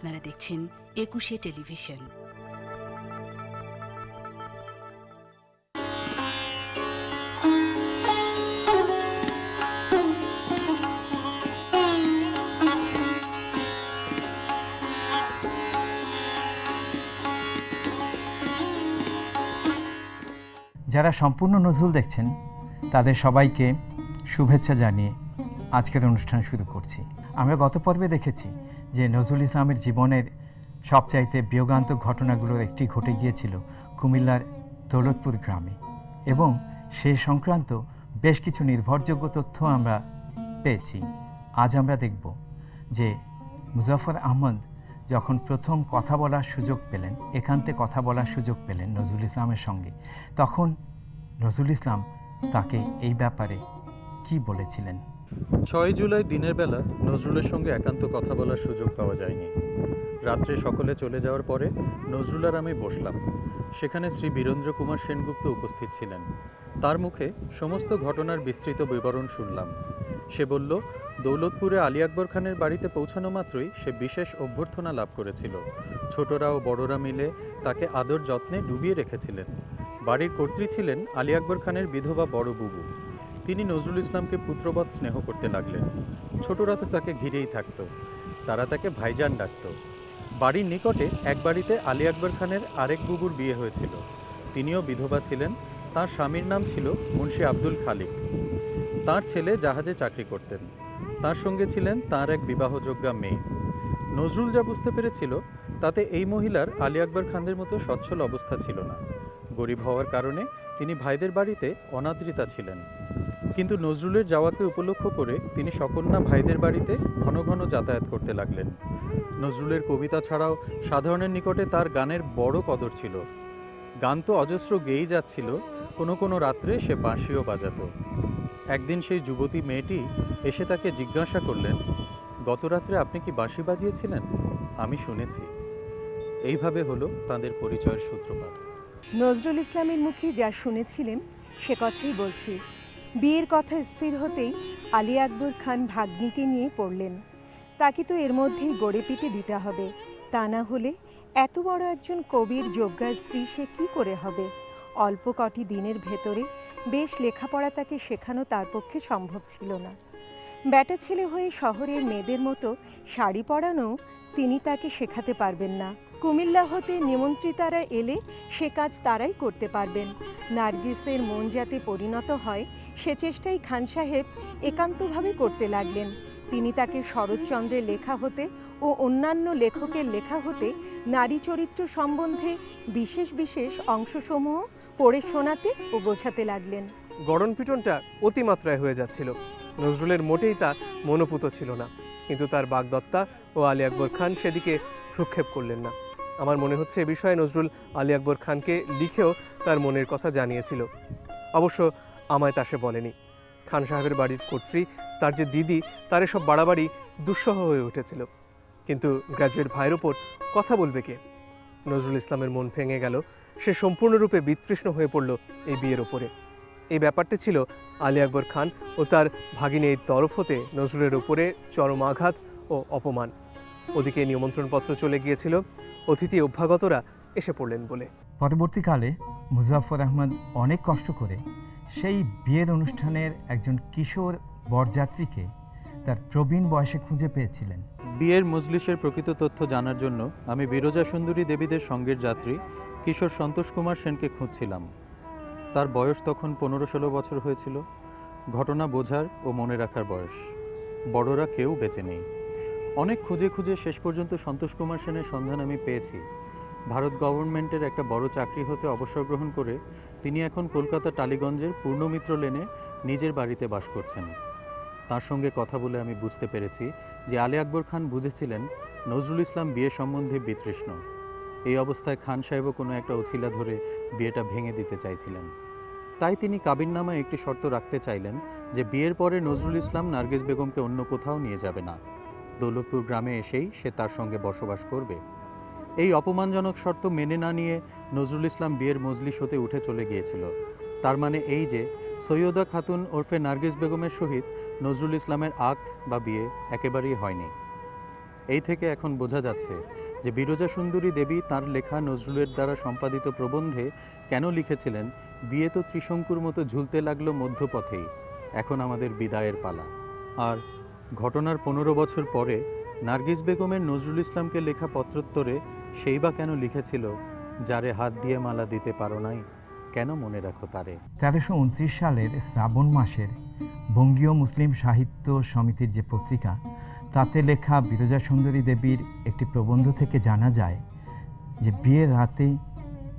আপনারা দেখছেন একুশে টেলিভিশন। যারা সম্পূর্ণ নজরুল দেখছেন, তাদের সবাইকে শুভেচ্ছা জানিয়ে আজকের অনুষ্ঠান শুরু করছি। আমরা গত পর্বে দেখেছি যে নজরুল ইসলামের জীবনের সবচাইতে বিয়োগান্তক ঘটনাগুলোর একটি ঘটে গিয়েছিল কুমিল্লার দৌলতপুর গ্রামে। এবং সে সংক্রান্ত বেশ কিছু নির্ভরযোগ্য তথ্য আমরা পেয়েছি। আজ আমরা দেখব যে মুজাফর আহমদ যখন প্রথম কথা বলার সুযোগ পেলেন, একান্তে কথা বলার সুযোগ পেলেন নজরুল ইসলামের সঙ্গে, তখন নজরুল ইসলাম তাকে এই ব্যাপারে কি বলেছিলেন? ছয় জুলাই দিনের বেলা নজরুলের সঙ্গে একান্ত কথা বলার সুযোগ পাওয়া যায়নি। রাত্রে সকলে চলে যাওয়ার পরে নজরুল আর আমি বসলাম। সেখানে শ্রী বীরেন্দ্র কুমার সেনগুপ্ত উপস্থিত ছিলেন। তার মুখে সমস্ত ঘটনার বিস্তৃত বিবরণ শুনলাম। সে বলল, দৌলতপুরে আলী আকবর খানের বাড়িতে পৌঁছানো মাত্রই সে বিশেষ অভ্যর্থনা লাভ করেছিল। ছোটরা ও বড়রা মিলে তাকে আদর যত্নে ডুবিয়ে রেখেছিলেন। বাড়ির কর্ত্রী ছিলেন আলী আকবর খানের বিধবা বড় বুবু। তিনি নজরুল ইসলামকে পুত্রবৎ স্নেহ করতে লাগলেন। ছোটরা তো তাকে ঘিরেই থাকতো। তারা তাকে ভাইজান ডাকত। বাড়ির নিকটে এক বাড়িতে আলী আকবর খানের আরেক বুবুর বিয়ে হয়েছিল। তিনিও বিধবা ছিলেন। তার স্বামীর নাম ছিল মুন্সি আব্দুল খালিক। তার ছেলে জাহাজে চাকরি করতেন। তার সঙ্গে ছিলেন তার এক বিবাহযোগ্যা মেয়ে। নজরুল যা বুঝতে পেরেছিল, তাতে এই মহিলার আলী আকবর খানদের মতো সচ্ছল অবস্থা ছিল না। গরিব হওয়ার কারণে তিনি ভাইদের বাড়িতে অনাদৃতা ছিলেন। কিন্তু নজরুলের যাওয়াকে উপলক্ষ করে তিনি সকন্যা ভাইদের বাড়িতে ঘন ঘন যাতায়াত করতে লাগলেন। নজরুলের কবিতা ছাড়াও সাধারণের নিকটে তার গানের বড় কদর ছিল। গান তো অজস্র গেয়েই যাচ্ছিল, কোনো কোনো রাত্রে সে বাঁশিও বাজাত। একদিন সেই যুবতী মেয়েটি এসে তাকে জিজ্ঞাসা করলেন, গত রাত্রে আপনি কি বাঁশি বাজিয়েছিলেন? আমি শুনেছি। এইভাবে হলো তাদের পরিচয়ের সূত্রপাত। নজরুল ইসলামের মুখে যা শুনেছিলেন, সে কথাই বলছি। বিয়ের কথা স্থির হতেই আলী আকবর খান ভাগ্নিকে নিয়ে পড়লেন। তাকে তো এর মধ্যেই গড়ে পিটে দিতে হবে। তা না হলে এত বড় একজন কবির যোগ্যা স্ত্রী সে কী করে হবে? অল্প কটি দিনের ভেতরে বেশ লেখাপড়া তাকে শেখানো তার পক্ষে সম্ভব ছিল না। ব্যাটা ছেলে হয়ে শহরের মেয়েদের মতো শাড়ি পরানো তিনি তাকে শেখাতে পারবেন না। কুমিল্লা হতে নিমন্ত্রিতারা এলে সে কাজ তারাই করতে পারবেন। নার্গিসের মন যাতে পরিণত হয়, সে চেষ্টাই খান সাহেব একান্তভাবে করতে লাগলেন। তিনি তাকে শরৎচন্দ্রের লেখা হতে ও অন্যান্য লেখকের লেখা হতে নারী চরিত্র সম্বন্ধে বিশেষ বিশেষ অংশসমূহ পড়ে শোনাতে ও বোঝাতে লাগলেন। গড়ন পিটনটা অতিমাত্রায় হয়ে যাচ্ছিল। নজরুলের মোটেই তা মনোপুত ছিল না। কিন্তু তার বাগদত্তা ও আলী আকবর খান সেদিকে ভ্রুক্ষেপ করলেন না। আমার মনে হচ্ছে এ বিষয়ে নজরুল আলী আকবর খানকে লিখেও তার মনের কথা জানিয়েছিল। অবশ্য আমায় তা সে বলেনি। খান সাহেবের বাড়ির কর্ত্রী, তার যে দিদি, তার এসব বাড়াবাড়ি দুঃসহ হয়ে উঠেছিল। কিন্তু গ্র্যাজুয়েট ভাইয়ের ওপর কথা বলবে কে? নজরুল ইসলামের মন ভেঙে গেল। সে সম্পূর্ণরূপে বিতৃষ্ণ হয়ে পড়ল এই বিয়ের ওপরে। এই ব্যাপারটি ছিল আলী আকবর খান ও তার ভাগিনীর তরফ হতে নজরুলের উপরে চরম আঘাত ও অপমান। ওদিকে নিমন্ত্রণপত্র চলে গিয়েছিল অতিথি অভ্যাগতরা এসে পড়লেন বলে। পরবর্তীকালে মুজাফর আহমদ অনেক কষ্ট করে সেই বিয়ের অনুষ্ঠানের একজন কিশোর বরযাত্রীকে তার প্রবীণ বয়সে খুঁজে পেয়েছিলেন। বিয়ের মজলিসের প্রকৃত তথ্য জানার জন্য আমি বিরজা সুন্দরী দেবীদের সঙ্গের যাত্রী কিশোর সন্তোষ কুমার সেনকে খুঁজছিলাম। তার বয়স তখন পনেরো ষোলো বছর হয়েছিল। ঘটনা বোঝার ও মনে রাখার বয়স। বড়রা কেউ বেঁচে নেই। অনেক খুঁজে খুঁজে শেষ পর্যন্ত সন্তোষ কুমার সেনের সন্ধান আমি পেয়েছি। ভারত গভর্নমেন্টের একটা বড় চাকরি হতে অবসর গ্রহণ করে তিনি এখন কলকাতা টালিগঞ্জের পূর্ণমিত্র লেনে নিজের বাড়িতে বাস করছেন। তার সঙ্গে কথা বলে আমি বুঝতে পেরেছি যে আলী আকবর খান বুঝেছিলেন নজরুল ইসলাম বিয়ে সম্বন্ধে বিতৃষ্ণ। এই অবস্থায় খান সাহেবও কোনো একটা অছিলা ধরে বিয়েটা ভেঙে দিতে চাইছিলেন। তাই তিনি কাবিননামায় একটি শর্ত রাখতে চাইলেন যে বিয়ের পরে নজরুল ইসলাম নার্গিস বেগমকে অন্য কোথাও নিয়ে যাবে না। দৌলতপুর গ্রামে এসেই সে তার সঙ্গে বসবাস করবে। এই অপমানজনক শর্ত মেনে না নিয়ে নজরুল ইসলাম বিয়ের মজলিস হতে উঠে চলে গিয়েছিল। তার মানে এই যে সৈয়দা খাতুন ওরফে নার্গিস বেগমের সহিত নজরুল ইসলামের আক্ত বা বিয়ে একেবারেই হয়নি। এই থেকে এখন বোঝা যাচ্ছে যে বিরজা সুন্দরী দেবী তার লেখা নজরুলের দ্বারা সম্পাদিত প্রবন্ধে কেন লিখেছিলেন, বিয়ে তো ত্রিশঙ্কুর মতো ঝুলতে লাগল মধ্যপথেই, এখন আমাদের বিদায়ের পালা। আর ঘটনার পনেরো বছর পরে নার্গিস বেগমের নজরুল ইসলামকে লেখা পত্রোত্তরে সেই বা কেন লিখেছিল, যারে হাত দিয়ে মালা দিতে পারো নাই, কেন মনে রাখো তারে? তেরোশো উনত্রিশ সালের শ্রাবণ মাসের বঙ্গীয় মুসলিম সাহিত্য সমিতির যে পত্রিকা তাতে লেখা বিরজা সুন্দরী দেবীর একটি প্রবন্ধ থেকে জানা যায় যে বিয়ের রাতে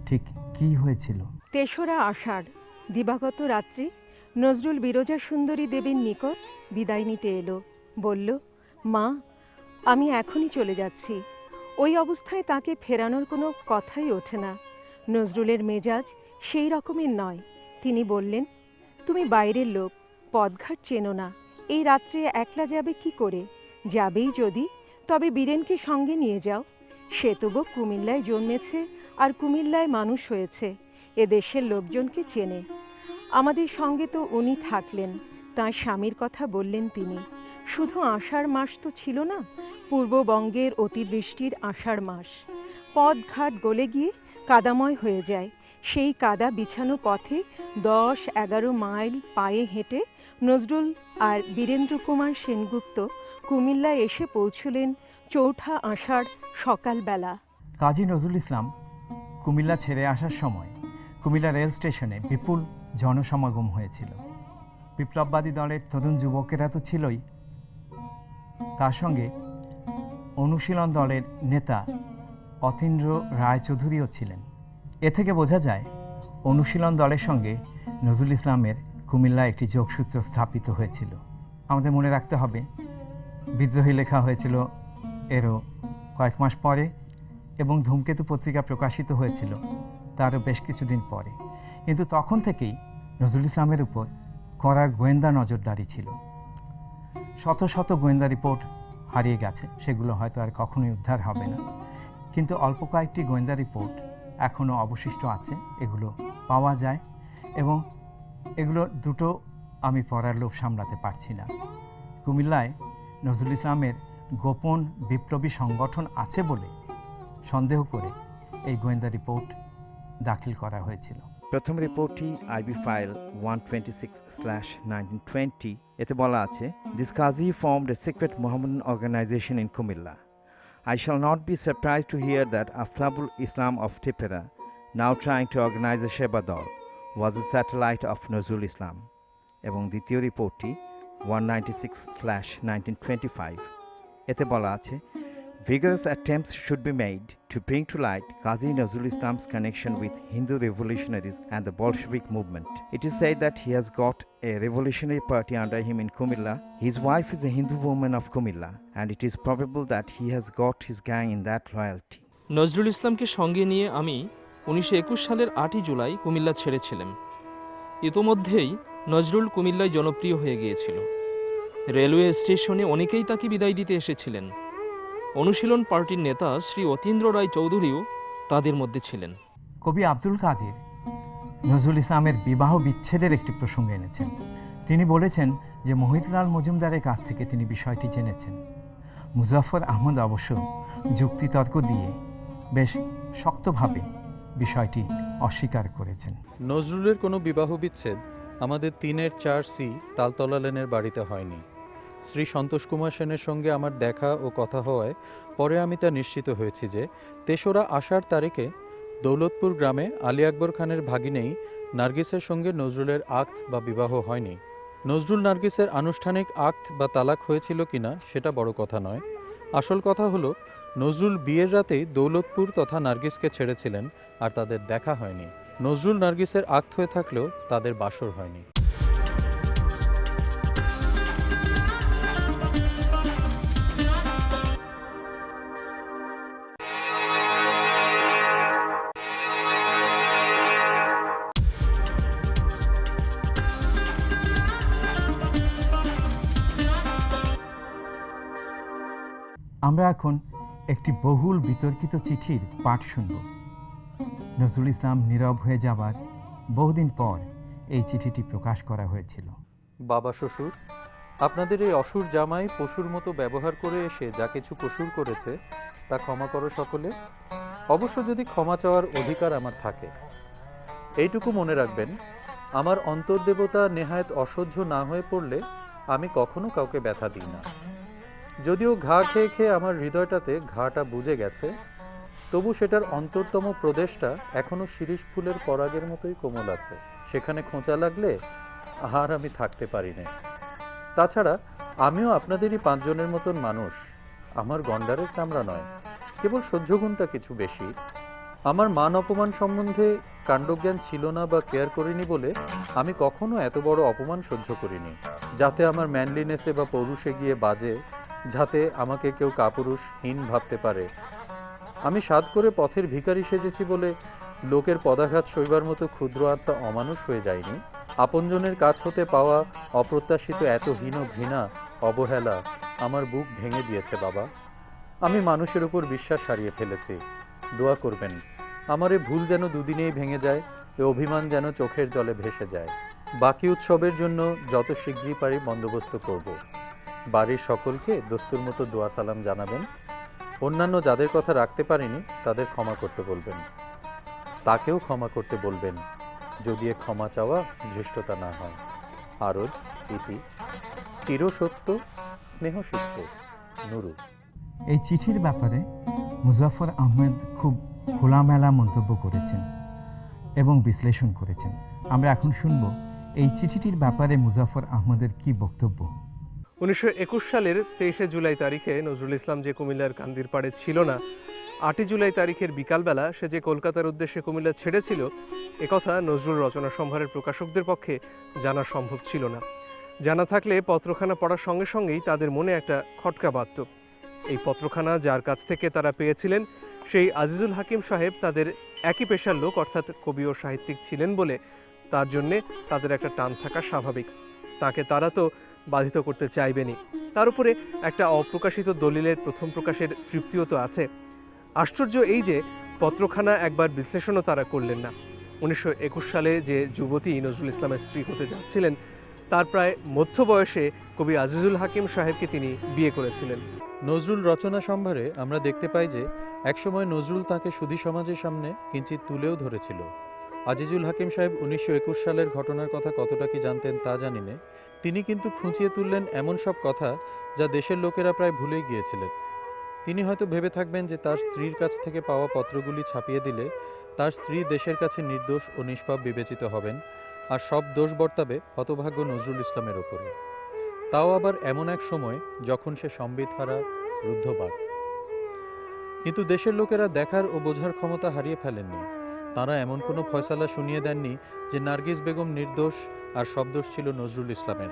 ঠিক কী হয়েছিল। তেসরা আষাঢ়, দিবাগত রাত্রি, নজরুল বিরজা সুন্দরী দেবীর নিকট বিদায় নিতে এলো। বলল, মা, আমি এখনই চলে যাচ্ছি। ওই অবস্থায় তাকে ফেরানোর কোনো কথাই ওঠে না। নজরুলের মেজাজ সেই রকমের নয়। তিনি বললেন, তুমি বাইরের লোক পদঘাট চেনো না। এই রাত্রে একলা যাবে কি করে? যাবেই যদি, তবে বীরেনকে সঙ্গে নিয়ে যাও। সে তবু কুমিল্লায় জন্মেছে আর কুমিল্লায় মানুষ হয়েছে, এ দেশের লোকজনকে চেনে। আমাদের সঙ্গে তো উনি থাকলেন, তাঁর স্বামীর কথা বললেন তিনি। শুধু আষাঢ় মাস তো ছিল না, পূর্ববঙ্গের অতিবৃষ্টির আষাঢ় মাস। পথঘাট গলে গিয়ে কাদাময় হয়ে যায়। সেই কাদা বিছানো পথে দশ এগারো মাইল পায়ে হেঁটে নজরুল আর বীরেন্দ্র কুমার সেনগুপ্ত কুমিল্লায় এসে পৌঁছলেন চৌঠা আষাঢ় সকালবেলা। কাজী নজরুল ইসলাম কুমিল্লা ছেড়ে আসার সময় কুমিল্লা রেল স্টেশনে বিপুল জনসমাগম হয়েছিল। বিপ্লববাদী দলের তরুণ যুবকেরা তো ছিলই। তার সঙ্গে অনুশীলন দলের নেতা অতীন্দ্র রায়চৌধুরীও ছিলেন। এ থেকে বোঝা যায়, অনুশীলন দলের সঙ্গে নজরুল ইসলামের কুমিল্লায় একটি যোগসূত্র স্থাপিত হয়েছিল। আমাদের মনে রাখতে হবে, বিদ্রোহী লেখা হয়েছিল এরও কয়েক মাস পরে এবং ধূমকেতু পত্রিকা প্রকাশিত হয়েছিল তারও বেশ কিছুদিন পরে। কিন্তু তখন থেকেই নজরুল ইসলামের উপর কড়া গোয়েন্দা নজরদারি ছিল। শত শত গোয়েন্দা রিপোর্ট হারিয়ে গেছে, সেগুলো হয়তো আর কখনোই উদ্ধার হবে না। কিন্তু অল্প কয়েকটি গোয়েন্দা রিপোর্ট এখনও অবশিষ্ট আছে, এগুলো পাওয়া যায় এবং এগুলো দুটো আমি পড়ার লোভ সামলাতে পারছি না। কুমিল্লায় নজরুল ইসলামের গোপন বিপ্লবী সংগঠন আছে বলে সন্দেহ করে এই গোয়েন্দা রিপোর্ট দাখিল করা হয়েছিল। প্রথম রিপোর্টটি IB file one twenty six slash nineteen twenty এতে বলা আছে this Kazi formed a secret Mohammedan organisation in Comilla I shall not be surprise to hear that Aftabul Islam of Tippera now trying to organise a Seva Dal was a satellite of Nazrul Islam এবং দ্বিতীয় রিপোর্টটি one ninety six slash nineteen twenty five এতে বলা আছে Vigorous attempts should be made to bring to light Qazi Nazrul Islam's connection with Hindu revolutionaries and the Bolshevik movement. It is said that he has got a revolutionary party under him in Kumilla. His wife is a Hindu woman of Kumilla, and it is probable that he has got his gang in that loyalty. Nazrul ইসলামকে সঙ্গে নিয়ে আমি উনিশশো একুশ সালের আটই জুলাই কুমিল্লা ছেড়েছিলেন। ইতোমধ্যেই নজরুল কুমিল্লায় জনপ্রিয় হয়ে গিয়েছিল। রেলওয়ে স্টেশনে অনেকেই তাকে বিদায় দিতে এসেছিলেন। অনুশীলন পার্টির নেতা শ্রী অতীন্দ্র রায় চৌধুরীও তাদের মধ্যে ছিলেন। কবি আব্দুল কাদের নজরুল ইসলামের বিবাহ বিচ্ছেদের একটি প্রসঙ্গ এনেছেন। তিনি বলেছেন যে মহিতলাল মজুমদারের কাছ থেকে তিনি বিষয়টি জেনেছেন। মুজাফর আহমদ অবশ্য যুক্তিতর্ক দিয়ে বেশ শক্তভাবে বিষয়টি অস্বীকার করেছেন। নজরুলের কোনো বিবাহ বিচ্ছেদ আমাদের তিনের চার সি তালতলা লেনের বাড়িতে হয়নি। শ্রী সন্তোষ কুমার সেনের সঙ্গে আমার দেখা ও কথা হওয়ায় পরে আমি তা নিশ্চিত হয়েছি যে তেসরা আষাঢ় তারিখে দৌলতপুর গ্রামে আলী আকবর খানের ভাগিনেই নার্গিসের সঙ্গে নজরুলের আক্ত বা বিবাহ হয়নি। নজরুল নার্গিসের আনুষ্ঠানিক আক্ত বা তালাক হয়েছিল কিনা সেটা বড় কথা নয়। আসল কথা হলো, নজরুল বিয়ের রাতে দৌলতপুর তথা নার্গিসকে ছেড়েছিলেন আর তাদের দেখা হয়নি। নজরুল নার্গিসের আক্ত হয়ে থাকলেও তাদের বাসর হয়নি। এখন একটি বহুল বিতর্কিত চিঠির পাঠ শুনব। নজরুল ইসলাম নীরব হয়ে যাবার বহুদিন পর এই চিঠিটি প্রকাশ করা হয়েছিল। বাবা শ্বশুর, আপনাদের এই অসুর জামাই পশুর মতো ব্যবহার করে এসে যা কিছু কসুর করেছে, তা ক্ষমা করো সকলে। অবশ্য যদি ক্ষমা চাওয়ার অধিকার আমার থাকে। এইটুকু মনে রাখবেন, আমার অন্তর্দেবতা নেহায়েত অসহ্য না হয়ে পড়লে আমি কখনো কাউকে ব্যথা দিই না। যদিও ঘা খেয়ে খেয়ে আমার হৃদয়টাতে ঘাটা বুঝে গেছে, তবু সেটার অন্তরতম প্রদেশটা এখনও শিরিষ ফুলের পরাগের মতোই কোমল আছে। সেখানে খোঁচা লাগলে আর আমি থাকতে পারি না। তাছাড়া আমিও আপনাদেরই পাঁচজনের মতন মানুষ। আমার গন্ডারের চামড়া নয়, কেবল সহ্যগুণটা কিছু বেশি। আমার মান অপমান সম্বন্ধে কাণ্ডজ্ঞান ছিল না বা কেয়ার করিনি বলে আমি কখনো এত বড় অপমান সহ্য করিনি, যাতে আমার ম্যানলিনেসে বা পৌরুষে গিয়ে বাজে যাতে আমাকে কেউ কাপুরুষহীন ভাবতে পারে। আমি সাদ করে পথের ভিখারি সেজেছি বলে লোকের পদাঘাত সইবার মতো ক্ষুদ্র আত্মা অমানুষ হয়ে যায়নি। আপনজনের কাছ হতে পাওয়া অপ্রত্যাশিত এত হীন ঘৃণা, অবহেলা আমার বুক ভেঙে দিয়েছে, বাবা। আমি মানুষের উপর বিশ্বাস হারিয়ে ফেলেছি। দোয়া করবেন, আমার এ ভুল যেন দুদিনেই ভেঙে যায়, এ অভিমান যেন চোখের জলে ভেসে যায়। বাকি উৎসবের জন্য যত শীঘ্রই পারি বন্দোবস্ত করব। বাড়ির সকলকে দস্তুর মতো দোয়া সালাম জানাবেন। অন্যান্য যাদের কথা রাখতে পারেনি, তাদের ক্ষমা করতে বলবেন। তাকেও ক্ষমা করতে বলবেন, যদি এ ক্ষমা চাওয়া ধৃষ্টতা না হয়। আরজ, ইতি, চিরসত্য, স্নেহসিক্ত, নুরু। এই চিঠির ব্যাপারে মুজাফর আহমেদ খুব খোলামেলা মন্তব্য করেছেন এবং বিশ্লেষণ করেছেন। আমরা এখন শুনব এই চিঠিটির ব্যাপারে মুজাফর আহমদের কি বক্তব্য। উনিশশো একুশ সালের তেইশে জুলাই তারিখে নজরুল ইসলাম যে কুমিল্লার কান্দির পাড়ে ছিল না, আটই জুলাই তারিখের বিকালবেলা সে যে কলকাতার উদ্দেশ্যে কুমিল্লা ছেড়েছিল একথা নজরুল রচনা সম্ভারের প্রকাশকদের পক্ষে জানা সম্ভব ছিল না। জানা থাকলে পত্রখানা পড়ার সঙ্গে সঙ্গেই তাদের মনে একটা খটকা বাঁধত। এই পত্রখানা যার কাছ থেকে তারা পেয়েছিলেন, সেই আজিজুল হাকিম সাহেব তাদের একই পেশার লোক, অর্থাৎ কবি ও সাহিত্যিক ছিলেন বলে তার জন্যে তাদের একটা টান থাকা স্বাভাবিক। তাকে তারা তো বাধিত করতে চাইবেনই। তার উপরে একটা অপ্রকাশিত দলিলের প্রথম প্রকাশের তৃপ্তিও তো আছে। আশ্চর্য এই যে, পত্রখানা একবার বিশ্লেষণও তারা করলেন না। উনিশশো একুশ সালে যে যুবতী নজরুল ইসলামের স্ত্রী হতে যাচ্ছিলেন, তার প্রায় মধ্য বয়সে কবি আজিজুল হাকিম সাহেবকে তিনি বিয়ে করেছিলেন। নজরুল রচনা সম্ভারে আমরা দেখতে পাই যে, একসময় নজরুল তাকে সুধী সমাজের সামনে কিঞ্চিত তুলেও ধরেছিল। আজিজুল হাকিম সাহেব উনিশশো একুশ সালের ঘটনার কথা কতটা কি জানতেন তা জানি না তিনি কিন্তু খুঁচিয়ে তুললেন এমন সব কথা যা দেশের লোকেরা প্রায় ভুলেই গিয়েছিলেন। তিনি হয়তো ভেবে থাকবেন যে তার স্ত্রীর কাছ থেকে পাওয়া পত্রগুলি ছাপিয়ে দিলে তার স্ত্রী দেশের কাছে নির্দোষ ও নিষ্পাপ বিবেচিত হবেন আর সব দোষ বর্তাবে হতভাগ্য নজরুল ইসলামের ওপরে। তাও আবার এমন এক সময় যখন সে সম্বিতহারা, রুদ্ধবাক। কিন্তু দেশের লোকেরা দেখার ও বোঝার ক্ষমতা হারিয়ে ফেলেননি। তারা এমন কোনো ফয়সালা শুনিয়ে দেননি যে নার্গিস বেগম নির্দোষ আর সব দোষ ছিল নজরুল ইসলামের।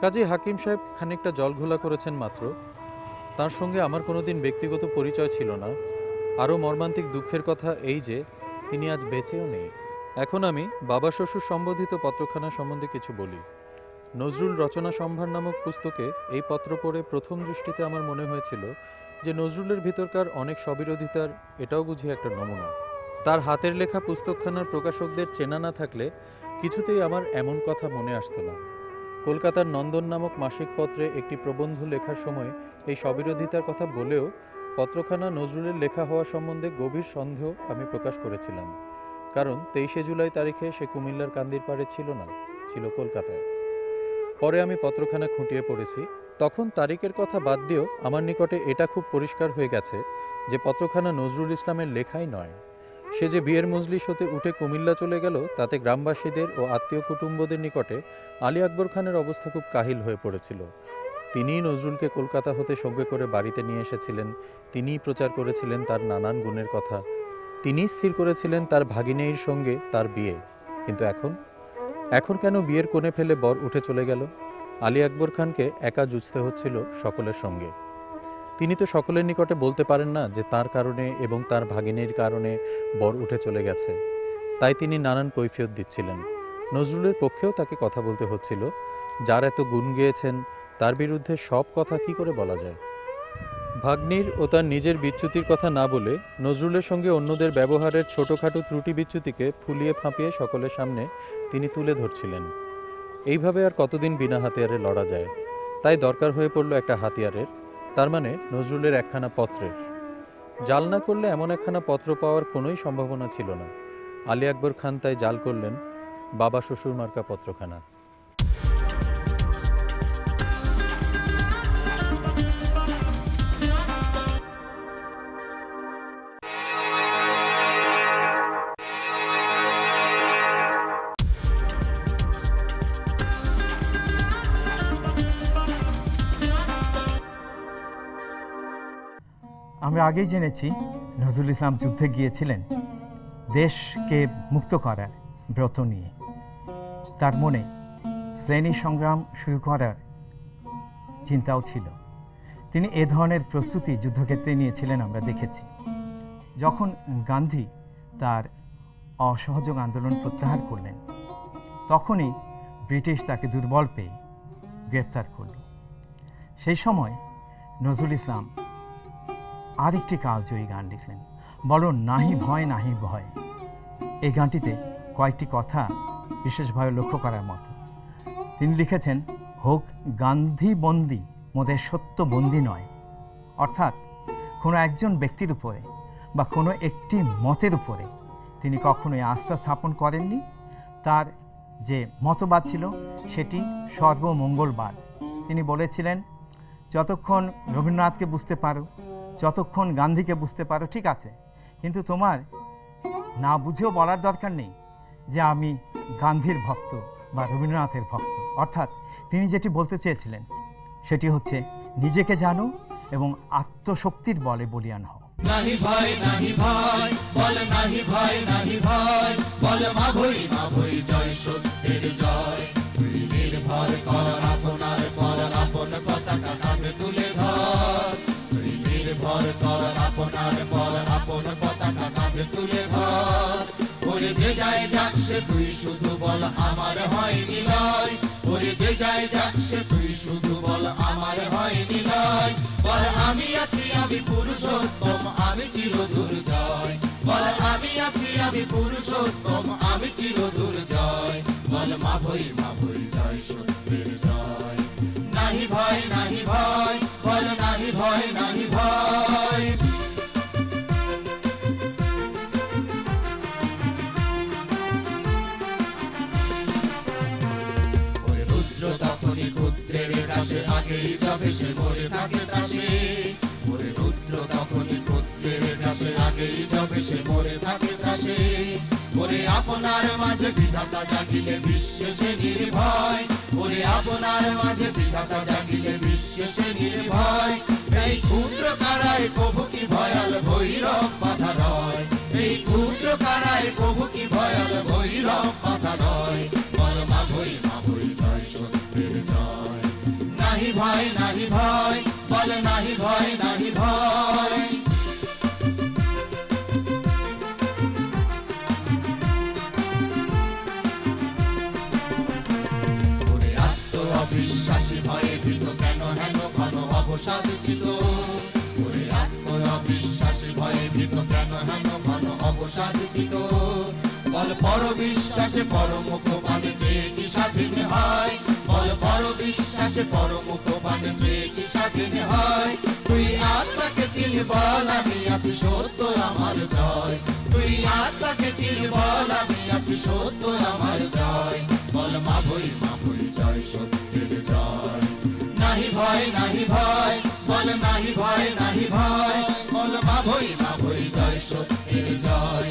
কাজেই হাকিম সাহেব খানিকটা জলঘোলা করেছেন মাত্র। তার সঙ্গে আমার কোনোদিন ব্যক্তিগত পরিচয় ছিল না। আরও মর্মান্তিক দুঃখের কথা এই যে, তিনি আজ বেঁচেও নেই। এখন আমি বাবা শ্বশুর সম্বোধিত পত্রখানা সম্বন্ধে কিছু বলি। নজরুল রচনা সম্ভার নামক পুস্তকে এই পত্র পড়ে প্রথম দৃষ্টিতে আমার মনে হয়েছিল যে নজরুলের ভিতরকার অনেক স্ববিরোধিতার এটাও বুঝি একটা নমুনা। তার হাতের লেখা পুস্তকখানার প্রকাশকদের চেনা না থাকলে কিছুতেই আমার এমন কথা মনে আসতো না। কলকাতার নন্দন নামক মাসিক পত্রে একটি প্রবন্ধ লেখার সময় এই স্ববিরোধিতার কথা বলেও পত্রখানা নজরুলের লেখা হওয়া সম্বন্ধে গভীর সন্দেহ আমি প্রকাশ করেছিলাম। কারণ তেইশে জুলাই তারিখে সে কুমিল্লার কান্দির পাড়ে ছিল না, ছিল কলকাতায়। পরে আমি পত্রখানা খুঁটিয়ে পড়েছি। তখন তারিখের কথা বাদ দিয়েও আমার নিকটে এটা খুব পরিষ্কার হয়ে গেছে যে পত্রখানা নজরুল ইসলামের লেখাই নয়। সে যে বিয়ের মজলিস হতে উঠে কুমিল্লা চলে গেল, তাতে গ্রামবাসীদের ও আত্মীয় কুটুম্বদের নিকটে আলী আকবর খানের অবস্থা খুব কাহিল হয়ে পড়েছিল। তিনিই নজরুলকে কলকাতা হতে সঙ্গে করে বাড়িতে নিয়ে এসেছিলেন, তিনিই প্রচার করেছিলেন তার নানান গুণের কথা, তিনিই স্থির করেছিলেন তার ভাগিনেয়ীর সঙ্গে তার বিয়ে। কিন্তু এখন? এখন কেন বিয়ের কোণে ফেলে বর উঠে চলে গেল? আলী আকবর খানকে একা জুঝতে হচ্ছিল সকলের সঙ্গে। তিনি তো সকলের নিকটে বলতে পারেন না যে তার কারণে এবং তার ভাগিনীর কারণে বর উঠে চলে গেছে। তাই তিনি নানান কৈফিয়ত দিচ্ছিলেন। নজরুলের পক্ষেও তাকে কথা বলতে হচ্ছিল, যার এত গুণ গেয়েছেন, তার বিরুদ্ধে সব কথা কি করে বলা যায়? ভাগ্নির ও তার নিজের বিচ্যুতির কথা না বলে নজরুলের সঙ্গে অন্যদের ব্যবহারের ছোটোখাটো ত্রুটি বিচ্যুতিকে ফুলিয়ে ফাঁপিয়ে সকলের সামনে তিনি তুলে ধরছিলেন। এইভাবে আর কতদিন বিনা হাতিয়ারে লড়া যায়? তাই দরকার হয়ে পড়ল একটা হাতিয়ারের। তার মানে নজরুলের একখানা পত্রের। জাল না করলে এমন একখানা পত্র পাওয়ার কোনোই সম্ভাবনা ছিল না। আলী আকবর খান তাই জাল করলেন, বাবা শ্বশুর মার্কা পত্রখানা। আমরা আগেই জেনেছি নজরুল ইসলাম যুদ্ধে গিয়েছিলেন। দেশকে মুক্ত করার ব্রত নিয়ে। তার মনে শ্রেণি সংগ্রাম শুরু করার চিন্তাও ছিল। তিনি এ ধরনের প্রস্তুতি যুদ্ধক্ষেত্রে নিয়েছিলেন আমরা দেখেছি। যখন গান্ধী তার অসহযোগ আন্দোলন প্রত্যাহার করলেন, তখনই ব্রিটিশ তাকে দুর্বল পেয়ে গ্রেপ্তার করল। সেই সময় নজরুল ইসলাম আরেকটি কালজয়ী গান লিখলেন। বলো, নাহি ভয় নাহি ভয়। এই গানটিতে কয়েকটি কথা বিশেষভাবে লক্ষ্য করার মতো। তিনি লিখেছেন, হোক গান্ধী বন্দি মোদের সত্য বন্দি নয়। অর্থাৎ, কোনো একজন ব্যক্তির উপরে বা কোনো একটি মতের উপরে তিনি কখনোই আস্থা স্থাপন করেননি। তার যে মতবাদ ছিল, সেটি সর্বমঙ্গলবাদ। তিনি বলেছিলেন, যতক্ষণ রবীন্দ্রনাথকে বুঝতে পারো যতক্ষণ গান্ধীকে বুঝতে পারো, ঠিক আছে। কিন্তু তোমার না বুঝেও বলার দরকার নেই যে আমি গান্ধীর ভক্ত বা রবীন্দ্রনাথের ভক্ত। অর্থাৎ তিনি যেটি বলতে চেয়েছিলেন, সেটি হচ্ছে, নিজেকে জানো এবং আত্মশক্তির বলে বলিয়ান হও। নির্ভর কর, আপনার পর, আপন পতাকা নির্ভর কর আপনার পর আপন পতাকা কাঁধে তুলে ধর ওরে যে যায় যাক, সে তুই শুধু বল, আমার হয় নিলয়। ওরে যে যায় যাক, সে তুই শুধু বল, আমার হয় নিলয়। বল, আমি আছি, আমি পুরুষোত্তম, আমি চির দুর্জয় বল, আমি আছি, আমি পুরুষোত্তম, আমি চির দুর্জয় বল মা ভই মা ভই জয়, সত্যের জয়। নাহি ভয় নাহি ভয়, বল, নাহি ভয়, নাহি আগেই যাবে থাকে ত্রাসে ওরে রুদ্র তখনই ক্ষুদ্রের দাসে আগেই যাবে সে মরে থাকে ত্রাসে ওরে আপনার মাঝে বিধাতা জাগিলে বিশ্বে সে নির্ভয়। ওরে আপনার মাঝে বিধাতা জাগিলে বিশ্বে সে নির্ভয়। এই ক্ষুদ্র কারায় কবু কি ভয়াল ভৈরব বাধা রয়? এই ক্ষুদ্র কারায় কবু কি ভয়াল ভৈরব বাধা রয়? নাহি ভয় নাহি ভয় বল নাহি ভয় নাহি ভয় অবিশ্বাসী ভয়ে ভীত কেন, হেন ঘন অবসাদ চিত ওরে আত্ম অবিশ্বাসী ভয়ে ভীত কেন, হেন ঘন অবসাদ চিত বল পর বিশ্বাসে পরমুখ পানে যে কি স্বাধীন হয়। বল পর বিশ্বাসে পরমুখ পানে যে কি স্বাধীন হয়। তুই আত্মাকে চিনি বল, আমি আছি সত্য, আমার জয়। তুই আত্মাকে চিনি বল, আমি আছি সত্য, আমার জয়। বল মা ভই মা ভই জয়, সত্যের জয়। নাহি ভয় নাহি ভয়, বল নাহি ভয় নাহি ভয়। বল মা ভই মা ভই জয়, সত্যের জয়।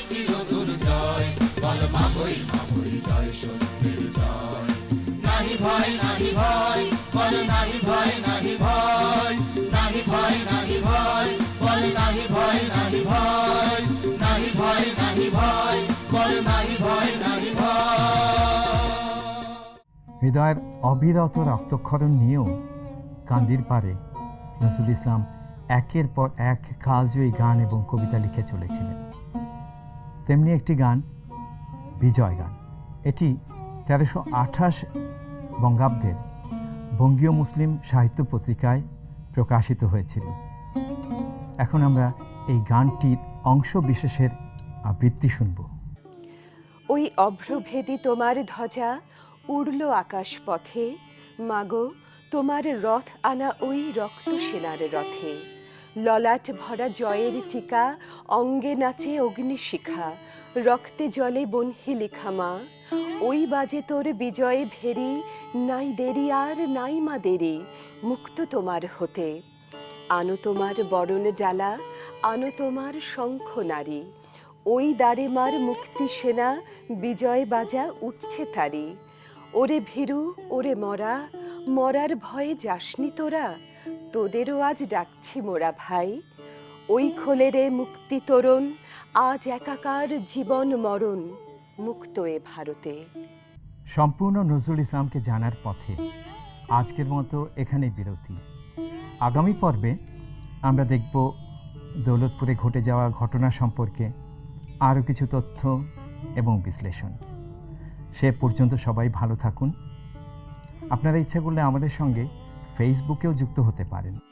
হৃদয়ের অবিরত রক্তক্ষরণ নিয়েও কান্দির পারে নজরুল ইসলাম একের পর এক কালজয়ী গান এবং কবিতা লিখে চলেছিলেন। তেমনি একটি গান, বিজয় গান। এটি তেরোশো আঠাশ বঙ্গাব্দের বঙ্গীয় মুসলিম সাহিত্য পত্রিকায় প্রকাশিত হয়েছিল। এখন আমরা এই গানটির অংশ বিশেষের আবৃত্তি শুনব। ওই অভ্রভেদী তোমার ধ্বজা উড়ল আকাশ পথে মাগো, তোমার রথ আনা ওই রক্ত সেনার রথে। ললাট ভরা জয়ের টিকা অঙ্গে নাচে অগ্নিশিখা। রক্তে জলে বনহি লিখা মা, ওই বাজে তোর বিজয়ে ভেরি, নাই দেরি আর নাই মা দেরি, মুক্ত তোমার হতে। আনো তোমার বরণ ডালা, আনো তোমার শঙ্খ নারী। ওই দাঁড়ে মার মুক্তি সেনা, বিজয় বাজা উঠছে তারি ওরে ভীরু, ওরে মরা, মরার ভয়ে যাসনি তোরা, তোদেরও আজ ডাকছি মোরা ভাই। ওই খোলে রে মুক্তি তোরণ, আজ একাকার জীবন মরণ, মুক্ত এ ভারতে। সম্পূর্ণ নজরুল ইসলামকে জানার পথে আজকের মতো এখানে বিরতি। আগামী পর্বে আমরা দেখব দৌলতপুরে ঘটে যাওয়া ঘটনা সম্পর্কে আরও কিছু তথ্য এবং বিশ্লেষণ। সে পর্যন্ত সবাই ভালো থাকুন। আপনারা ইচ্ছা করলে আমাদের সঙ্গে ফেসবুকেও যুক্ত হতে পারেন।